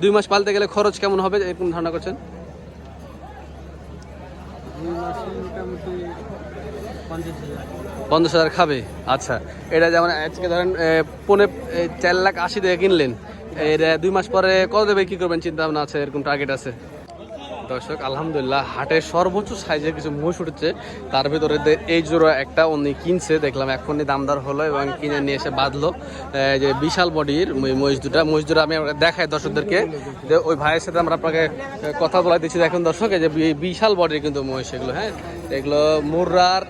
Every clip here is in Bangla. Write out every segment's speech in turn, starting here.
দুই মাস পালতে গেলে খরচ কেমন হবে এরকম ধারণা করছেন? পঞ্চাশ হাজার। খাবে আচ্ছা। এটা যেমন আজকে ধরেন পনে চার লাখ আশি দিয়ে কিনলেন এটা দুই মাস পরে কত দেবে কী করবেন চিন্তা ভাবনা আছে এরকম টার্গেট আছে? দর্শক, আলহামদুলিল্লাহ, হাটের সর্বোচ্চ সাইজের কিছু মহিষ উঠেছে। তার ভিতরে এই জোড়া একটা উনি কিনছে, দেখলাম এখনই দামদার হলো এবং কিনে নিয়ে এসে বাঁধলো। যে বিশাল বডির মহিষ দুটা মহিষ দুটা আমি দেখাই দর্শকদেরকে। যে ওই ভাইয়ের সাথে আমরা আপনাকে কথা বলা দিচ্ছি। দেখুন দর্শক যে বিশাল বডির কিন্তু মহিষ এগুলো হ্যাঁ? এগুলো মুর্রার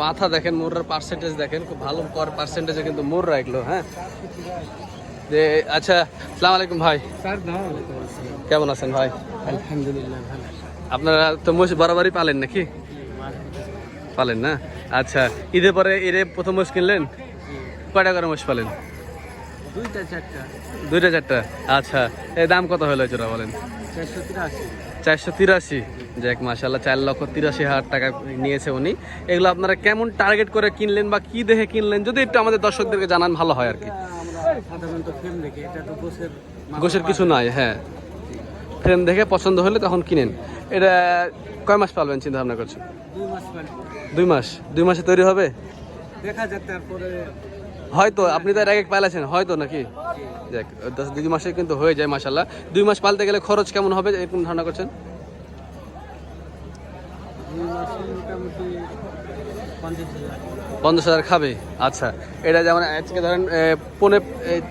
মাথা দেখেন, মুর্রার পার্সেন্টেজ দেখেন, খুব ভালো পার্সেন্টেজে কিন্তু মুর্রা এগুলো হ্যাঁ? যে আচ্ছা সালাম আলাইকুম ভাই কেমন আছেন ভাই? আলহামদুলিল্লাহ ভালো আপনারা তো মোষ বরাবরই পালেন নাকি? পালেন না? আচ্ছা ঈদের পরে ঈদে প্রথম মোষ কিনলেন? কয়টা করে মোষ পালেন? দুইটা চারটা। দুইটা চারটা? আচ্ছা এই দাম কত হলো জোড়া বলেন? চারশো তিরাশি। যাক মাসাল্লাহ চার লক্ষ তিরাশি হাজার টাকা নিয়েছে উনি। এগুলো আপনারা কেমন টার্গেট করে কিনলেন বা কি দেখে কিনলেন যদি একটু আমাদের দর্শকদেরকে জানান ভালো হয় আর কি। সাধারণত ফিল্ম দেখি এটা তো গোসের গোসের কিছু নাই হ্যাঁ। ফ্রেম দেখে পছন্দ হলে তখন কিনেন। এটা কয় মাস পালবেন চিন্তা ভাবনা করছেন? দুই মাস দুই মাসে? তৈরি হবে? দেখা যাক তারপরে হয়তো আপনি তো এর আগে পাইলেছেন হয়তো নাকি? দশ দুই মাসে কিন্তু হয়ে যায় মাসাল্লাহ দুই মাস পালতে গেলে খরচ কেমন হবে এরকম ধারণা করছেন? পঞ্চাশ হাজার। খাবে? আচ্ছা এটা যেমন আজকে ধরেন পৌনে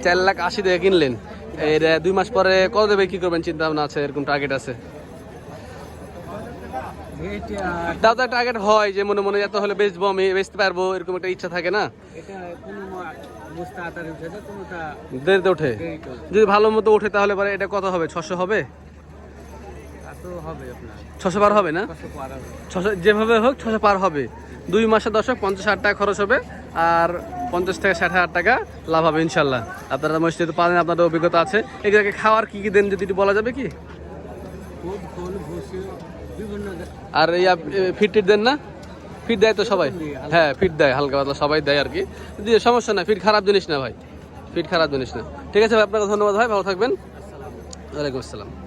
চার লাখ আশি দিয়ে কিনলেন। এটা দুই মাস পরে কত দেবে কি করবেন? চিন্তা ভাবনা আছে এরকম টার্গেট আছে? তাও তো টার্গেট হয় যে মনে মনে এত হলে বেচবো আমি বেচতে পারব এরকম একটা ইচ্ছা থাকে না? দেরিতে ওঠে। যদি ভালো মতো ওঠে তাহলে পরে এটা কত হবে? ছশো হবে? ছশো পার হবে না? ছশো যেভাবে হোক ছশো পার হবে। দুই মাসে দশক পঞ্চাশ হাজার টাকা খরচ হবে আর পঞ্চাশ থেকে ষাট হাজার টাকা লাভ হবে ইনশাল্লাহ আপনারা মসজিদে পারেন আপনাদের অভিজ্ঞতা আছে। এগুলোকে খাওয়ার কি কি দেন যদি বলা যাবে কি? আর এই ফিট টিট দেন না? ফিট দেয় তো সবাই। হ্যাঁ ফিট দেয় হালকা পাতলা সবাই দেয় আর কি। দিয়ে সমস্যা না ফিট খারাপ জিনিস না ভাই। ফিট খারাপ জিনিস না। ঠিক আছে ভাই আপনাকে ধন্যবাদ ভাই ভালো থাকবেন। ওয়ালাইকুম আসসালাম।